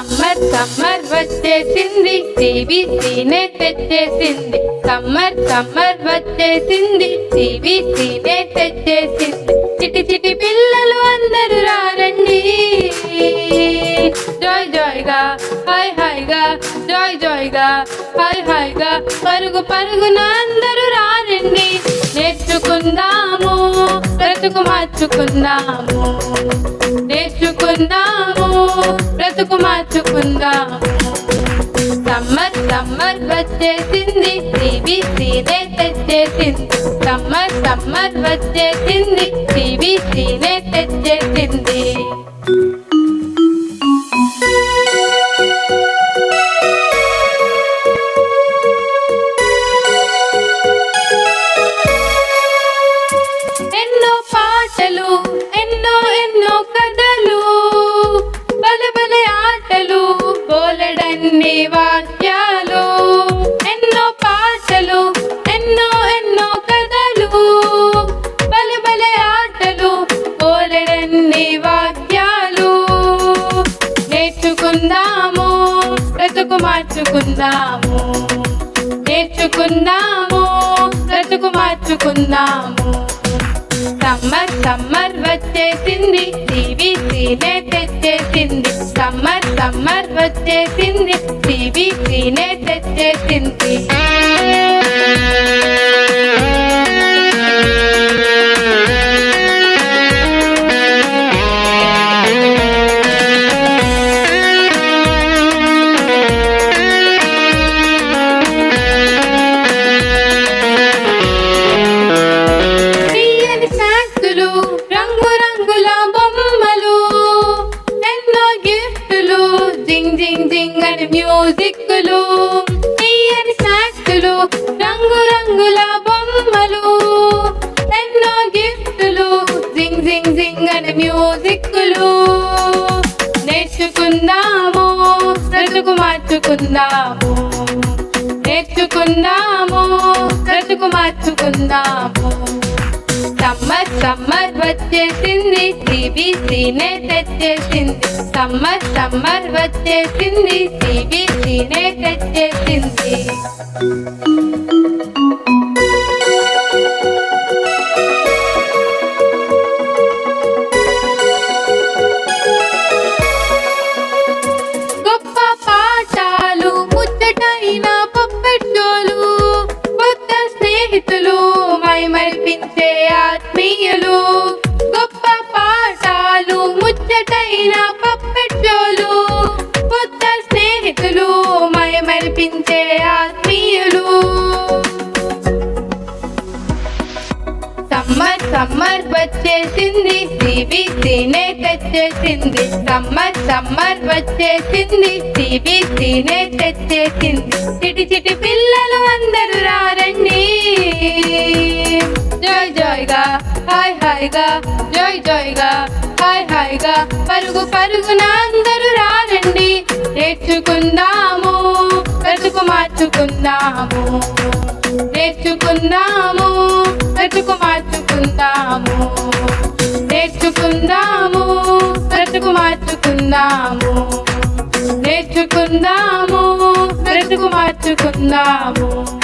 Summer summer వచ్చేసింది. సిబిసినే తెచ్చేసింది. సమ్మర్ సమ్మర్ వచ్చేసింది. సిబిసినే తెచ్చేసింది. చిటి చిటి పిల్లలు అందరూ రారండి. జాయ్ జాయ్గా హాయ్ హాయ్గా జాయ్ జాయ్గా హాయ్ హాయ్గా పరుగు పరుగున అందరూ రారండి. నేర్చుకుందాము. బ్రతుకు మార్చుకుందాము. నేర్చుకుందాము. బ్రతుకు మార్చుకుందాము. సమ్మర్ సమ్మర్ వచ్చేసింది. సిబిసినే తెచ్చేసింది. సమ్మర్ సమ్మర్ వచ్చేసింది. సిబిసినే తెచ్చేసింది. ఎన్ని వాక్యాలు ఎన్నో పాటలు ఎన్నో ఎన్నో కథలు బల బల ఆటలు బోలెడన్ని వాక్యాలు నేర్చుకుందాము బ్రతుకు మార్చుకుందాము. నేర్చుకుందాము బ్రతుకు మార్చుకుందాము. సమ్మర్ సమ్మర్ వచ్చేసింది. సిబిసినే తెచ్చేసింది. సమ్మర్ సమ్మర్ వచ్చేసింది. సిబిసినే తెచ్చేసింది. దిక్కులు తీయని స్నాక్స్లు రంగు రంగుల బొమ్మలు ఎన్నో గిఫ్టులు జింగ్ జింగ్ జింగ్ అని మ్యూజిక్లు నేర్చుకుందాము బ్రతుకు మార్చుకుందాము. నేర్చుకుందాము బ్రతుకు మార్చుకుందాము. సమ్మర్ సమ్మర్ వచ్చేసింది సిబిసినే తెచ్చేసింది. సమ్మర్ సమ్మర్ వచ్చేసింది సిబి ఆత్మీయులు. గొప్ప పాఠాలు ముచ్చటైన పప్పెట్టోలు నడిపించే ఆత్మీయులు. సమ్మర్ సమ్మర్ వచ్చేసింది సిబిసినే తెచ్చేసింది సమ్మర్ సమ్మర్ వచ్చేసింది సిబిసినే తెచ్చేసింది చిటి చిటి పిల్లలు అందరూ రారండి. జాయ్ జాయ్గా హాయ్ హాయ్గా జాయ్ జాయ్గా హాయ్ హాయ్గా పరుగు పరుగున అందరూ రారండి. నేర్చుకుందా మార్చుకుందాము నేర్చుకుందాము. బ్రతుకు మార్చుకుందాము. నేర్చుకుందాము. బ్రతుకు మార్చుకుందాము. నేర్చుకుందాము. బ్రతుకు మార్చుకుందాము.